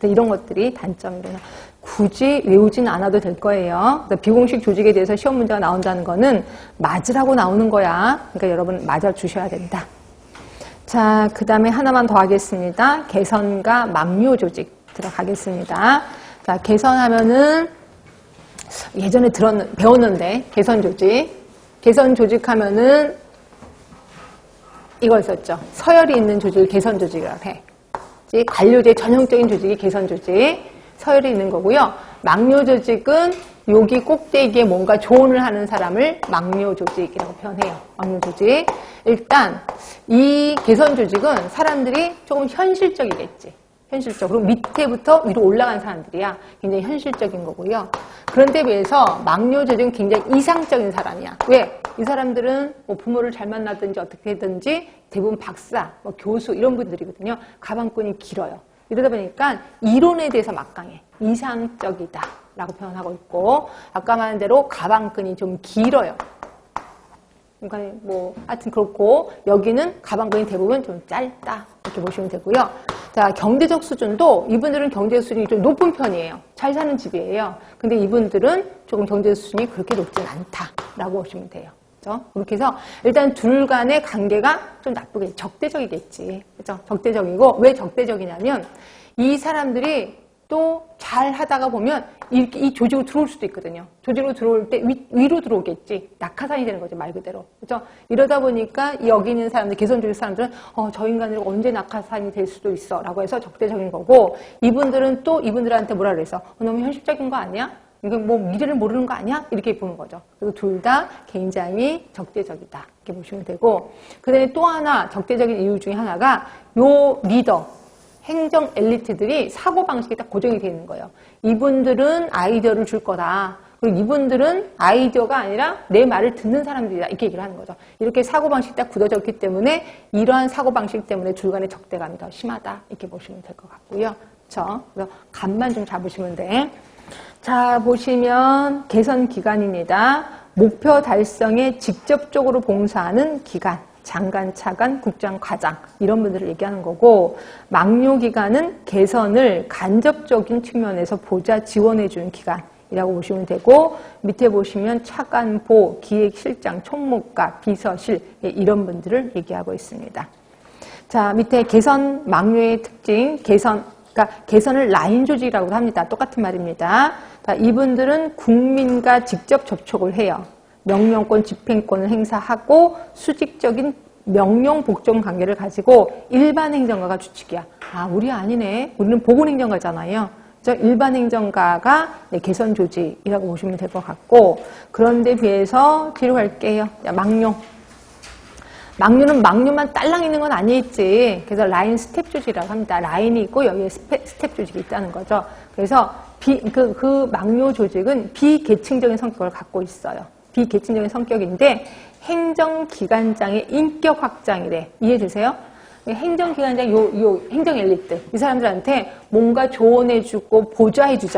하여튼 이런 것들이 단점이구나. 굳이 외우지는 않아도 될 거예요. 비공식 조직에 대해서 시험 문제가 나온다는 거는 맞으라고 나오는 거야. 그러니까 여러분 맞아 주셔야 된다. 자, 그 다음에 하나만 더 하겠습니다. 개선과 막료 조직 들어가겠습니다. 자, 개선하면은 예전에 들었, 배웠는데, 개선 조직. 개선 조직 하면은 이거 있었죠. 서열이 있는 조직을 개선 조직이라고 해. 이 관료제 전형적인 조직이 개선 조직. 서열이 있는 거고요. 막료 조직은 여기 꼭대기에 뭔가 조언을 하는 사람을 막료 조직이라고 표현해요. 막료 조직. 일단 이 개선 조직은 사람들이 조금 현실적이겠지. 현실적으로 밑에부터 위로 올라간 사람들이야. 굉장히 현실적인 거고요. 그런데 비해서 막료 조직은 굉장히 이상적인 사람이야. 왜? 이 사람들은 뭐 부모를 잘 만나든지 어떻게 든지 대부분 박사, 뭐 교수 이런 분들이거든요. 가방끈이 길어요. 이러다 보니까 이론에 대해서 막강해. 이상적이다. 라고 표현하고 있고, 아까 말한 대로 가방끈이 좀 길어요. 그러니까 뭐, 하여튼 그렇고, 여기는 가방끈이 대부분 좀 짧다. 이렇게 보시면 되고요. 자, 경제적 수준도 이분들은 경제 수준이 좀 높은 편이에요. 잘 사는 집이에요. 근데 이분들은 조금 경제 수준이 그렇게 높진 않다라고 보시면 돼요. 그죠? 그렇게 해서 일단 둘 간의 관계가 좀 나쁘게 적대적이겠지. 그죠? 적대적이고 왜 적대적이냐면 이 사람들이 또 잘 하다가 보면 이렇게 이 조직으로 들어올 수도 있거든요. 조직으로 들어올 때 위, 로 들어오겠지. 낙하산이 되는 거죠, 말 그대로. 그죠? 이러다 보니까 여기 있는 사람들, 개선주의 사람들은 어, 저 인간으로 언제 낙하산이 될 수도 있어. 라고 해서 적대적인 거고 이분들은 또 이분들한테 뭐라 그래서 어, 너무 현실적인 거 아니야? 이거 뭐 미래를 모르는 거 아니야? 이렇게 보는 거죠. 그래서 둘다 굉장히 적대적이다. 이렇게 보시면 되고 그 다음에 또 하나 적대적인 이유 중에 하나가 요 리더 행정 엘리트들이 사고방식이 딱 고정이 되어 있는 거예요. 이분들은 아이디어를 줄 거다. 그리고 이분들은 아이디어가 아니라 내 말을 듣는 사람들이다. 이렇게 얘기를 하는 거죠. 이렇게 사고방식이 딱 굳어져 있기 때문에 이러한 사고방식 때문에 둘 간의 적대감이 더 심하다. 이렇게 보시면 될 것 같고요. 그렇죠? 감만 좀 잡으시면 돼. 자, 보시면 개선 기간입니다. 목표 달성에 직접적으로 봉사하는 기간. 장관, 차관, 국장, 과장 이런 분들을 얘기하는 거고 막료 기간은 개선을 간접적인 측면에서 보자 지원해 주는 기간이라고 보시면 되고 밑에 보시면 차관보, 기획실장, 총무과, 비서실 예, 이런 분들을 얘기하고 있습니다. 자 밑에 개선 막료의 특징 개선 그러니까 개선을 라인 조직이라고 합니다. 똑같은 말입니다. 자, 이분들은 국민과 직접 접촉을 해요. 명령권, 집행권을 행사하고 수직적인 명령 복종 관계를 가지고 일반 행정가가 주축이야. 아, 우리 아니네. 우리는 보건 행정가잖아요. 저 일반 행정가가 네, 개선 조직이라고 보시면 될 것 같고 그런데 비해서 뒤로 갈게요. 자, 막용. 막류는 막류만 딸랑 있는 건 아니겠지. 그래서 라인 스텝 조직이라고 합니다. 라인이 있고 여기에 스텝, 스텝 조직이 있다는 거죠. 그래서 비, 그, 그 막류 조직은 비계층적인 성격을 갖고 있어요. 비계층적인 성격인데 행정기관장의 인격 확장이래. 이해되세요? 행정기관장 요, 요 행정 엘리트 이 사람들한테 뭔가 조언해주고 보좌해주자.